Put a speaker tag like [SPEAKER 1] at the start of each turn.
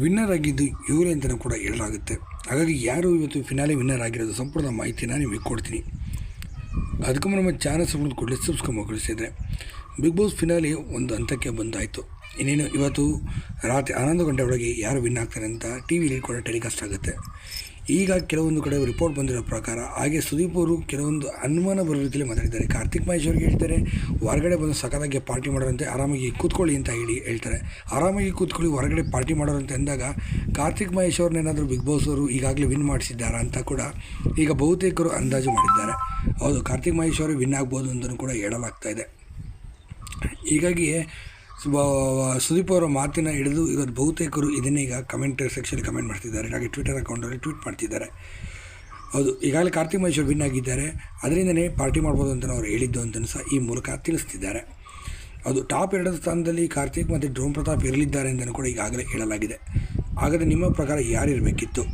[SPEAKER 1] Winner ಆಗಿದ್ದು ಇವರೇ ಅಂತಲೂ ಕೂಡ ಹೇಳಲಾಗುತ್ತೆ. ಹಾಗಾಗಿ ಯಾರು ಇವತ್ತು ಫಿನಾಲೆ ವಿನ್ನರ್ ಆಗಿರೋದು ಸಂಪೂರ್ಣ ಮಾಹಿತಿನ ನಿಮಗೆ ಕೊಡ್ತೀನಿ. ಅದಕ್ಕೂ ನಮ್ಮ ಚಾನಲ್ ಸಂಬಂಧ ಕೊಡಲಿ ಸಬ್ಸ್ಕ್ರೈಬ್ ಮಾಡಿಸಿದರೆ ಬಿಗ್ ಬಾಸ್ ಫಿನಾಲೆ ಒಂದು ಹಂತಕ್ಕೆ ಬಂದಾಯಿತು. ಇನ್ನೇನು ಇವತ್ತು ರಾತ್ರಿ ಹನ್ನೊಂದು ಗಂಟೆ ಒಳಗೆ ಯಾರು ವಿನ್ ಆಗ್ತಾರೆ ಅಂತ ಟಿ ವಿಲಿ ಕೂಡ ಟೆಲಿಕಾಸ್ಟ್ ಆಗುತ್ತೆ. ಈಗ ಕೆಲವೊಂದು ಕಡೆ ರಿಪೋರ್ಟ್ ಬಂದಿರೋ ಪ್ರಕಾರ ಹಾಗೆ ಸುದೀಪ್ ಅವರು ಕೆಲವೊಂದು ಅನುಮಾನ ಬರೋ ರೀತಿಯಲ್ಲಿ ಮಾತಾಡಿದ್ದಾರೆ. ಕಾರ್ತಿಕ್ ಮಹೇಶ್ ಅವ್ರಿಗೆ ಹೇಳ್ತಾರೆ, ಹೊರಗಡೆ ಬಂದು ಸಕಲಾಗಿ ಪಾರ್ಟಿ ಮಾಡೋರಂತೆ, ಆರಾಮಾಗಿ ಕೂತ್ಕೊಳ್ಳಿ ಅಂತ ಹೇಳಿ ಹೇಳ್ತಾರೆ. ಆರಾಮಾಗಿ ಕೂತ್ಕೊಳ್ಳಿ, ಹೊರಗಡೆ ಪಾರ್ಟಿ ಮಾಡೋರಂತೆ ಅಂದಾಗ ಕಾರ್ತಿಕ್ ಮಹೇಶ್ ಅವ್ರನ್ನೇನಾದರೂ ಬಿಗ್ ಬಾಸ್ ಅವರು ಈಗಾಗಲೇ ವಿನ್ ಮಾಡಿಸಿದ್ದಾರಾ ಅಂತ ಕೂಡ ಈಗ ಬಹುತೇಕರು ಅಂದಾಜು ಮಾಡಿದ್ದಾರೆ. ಹೌದು, ಕಾರ್ತಿಕ್ ಮಹೇಶ್ ಅವರು ವಿನ್ ಆಗ್ಬೋದು ಅಂತಲೂ ಕೂಡ ಹೇಳಲಾಗ್ತಾ ಇದೆ. ಹೀಗಾಗಿ ಸುದೀಪ್ ಅವರ ಮಾತಿನ ಹಿಡಿದು ಇವತ್ತು ಬಹುತೇಕರು ಇದನ್ನೇ ಈಗ ಕಮೆಂಟ್ ಸೆಕ್ಷನ್ ಕಮೆಂಟ್ ಮಾಡ್ತಿದ್ದಾರೆ. ಹಾಗೆ ಟ್ವಿಟರ್ ಅಕೌಂಟಲ್ಲಿ ಟ್ವೀಟ್ ಮಾಡ್ತಿದ್ದಾರೆ. ಹೌದು, ಈಗಾಗಲೇ ಕಾರ್ತಿಕ್ ಮಹೇಶ್ವರ್ ವಿನ್ ಆಗಿದ್ದಾರೆ. ಅದರಿಂದನೇ ಪಾರ್ಟಿ ಮಾಡ್ಬೋದು ಅಂತ ಅವರು ಹೇಳಿದ್ದು ಅಂತಲೂ ಸಹ ಈ ಮೂಲಕ ತಿಳಿಸ್ತಿದ್ದಾರೆ. ಅದು ಟಾಪ್ ಎರಡು ಸ್ಥಾನದಲ್ಲಿ ಕಾರ್ತಿಕ್ ಮತ್ತು ಡ್ರೋಮ್ ಪ್ರತಾಪ್ ಇರಲಿದ್ದಾರೆ ಅಂತಲೂ ಕೂಡ ಈಗಾಗಲೇ ಹೇಳಲಾಗಿದೆ. ಹಾಗಾದರೆ ನಿಮ್ಮ ಪ್ರಕಾರ ಯಾರಿರಬೇಕಿತ್ತು?